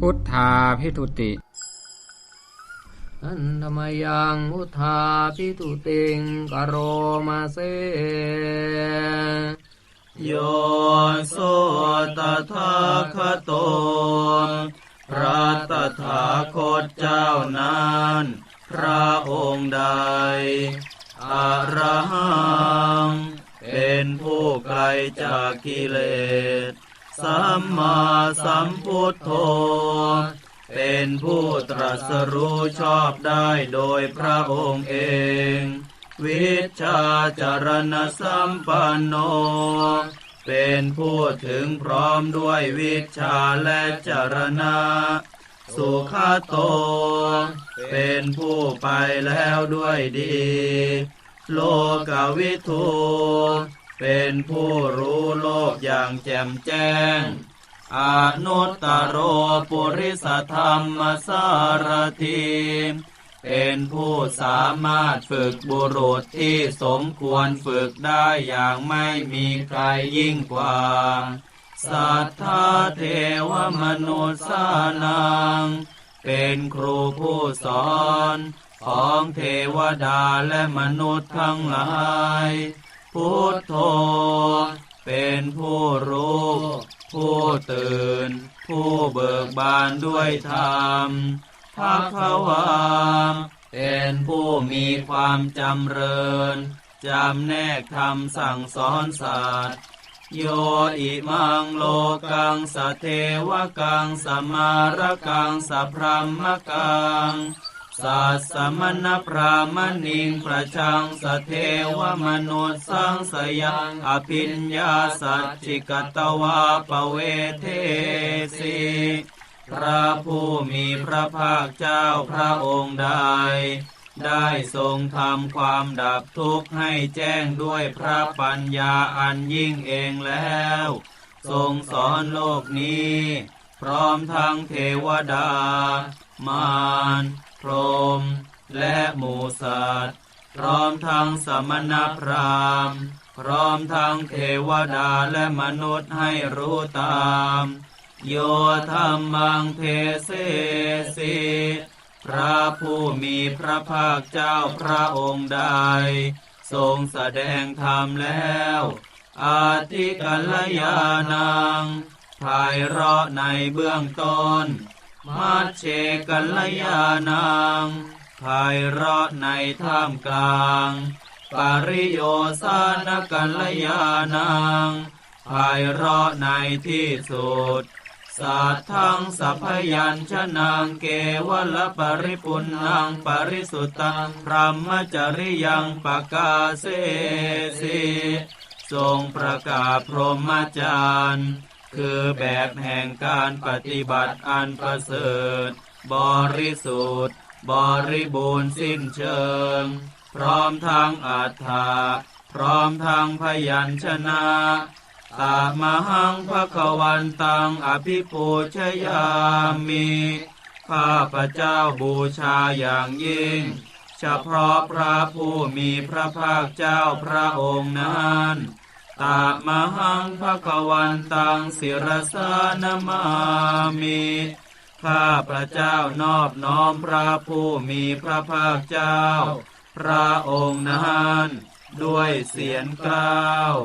พุทธาพิทุติอันธรรมยังพุทธาพิทุติงกโรมาเซโยโสตถาคโต พระตถาคตเจ้านั้นพระองค์ใดอรหังเป็นผู้ไกลจากกิเลส สัมมาสัมพุทโธ เป็นผู้ตรัสรู้ชอบได้โดยพระองค์เอง วิชาจารณสัมปันโน เป็นผู้ถึงพร้อมด้วยวิชาและจารณะสุขโต เป็นผู้ไปแล้วด้วยดี โลกวิทู เป็นผู้รู้โลกอย่างแจ่มแจ้ง อนุตตโรปุริสธรรมสารทีเป็นผู้สามารถฝึกบุรุษที่สมควรฝึกได้อย่างไม่มีใครยิ่งกว่า สัทธาเทวมนุษย์สานัง เป็นครูผู้สอน ของเทวดาและมนุษย์ทั้งหลาย พุทโธเป็นผู้รู้ผู้ตื่น ผู้เบิกบานด้วยธรรมภาควาเป็นผู้มีความจำเริญจำแนกธรรมสั่งสอนสัตว์โยอิมังโลกังสเทวกังสมารกังสัพพมมกัง สัสมณพราหมณิงประชังสเทวมนุษย์สังสยังอภิญญาสัจจิกตวาปเวเทสีพระผู้มีพระภาคเจ้าพระองค์ใด ได้ทรงทำความดับทุกข์ให้แจ้งด้วยพระปัญญาอันยิ่งเองแล้ว ทรงสอนโลกนี้ พร้อมทั้งเทวดา มารพรม และหมูสัตว์พร้อมทั้งสมณพราหมณ์ พร้อมทั้งเทวดาและมนุษย์ให้รู้ตาม โยธรรมังเทเสสิพระผู้มีพระภาคเจ้าพระองค์ใด ทรงแสดงธรรมแล้ว อาทิกัลยานังภายเราะในเบื้องต้น มัชเชกัลยานังภายเราะในท่ามกลาง ปริโยสานกัลยานังภายเราะในที่สุดสัทธังสัพยัญชนะเกวลปริปุณังปริสุทธังพรหมจริยังปกาเสสิทรงประกาศพรหมจารย์ คือแบบแห่งการปฏิบัติอันประเสริฐ บริสุทธิ์ บริบูรณ์สิ้นเชิง พร้อมทางอัฏฐาพร้อมทางพยัญชนะตามหังภะวันตังอภิปูชยามิข้าพระเจ้าบูชาอย่างยิ่ง เฉพาะพระผู้มีพระภาคเจ้าพระองค์นั้น ตามหังภะวันตังศิรสานมามิข้าพระเจ้านอบน้อมพระผู้มีพระภาคเจ้า พระองค์นั้น ด้วยเสียงกล้าว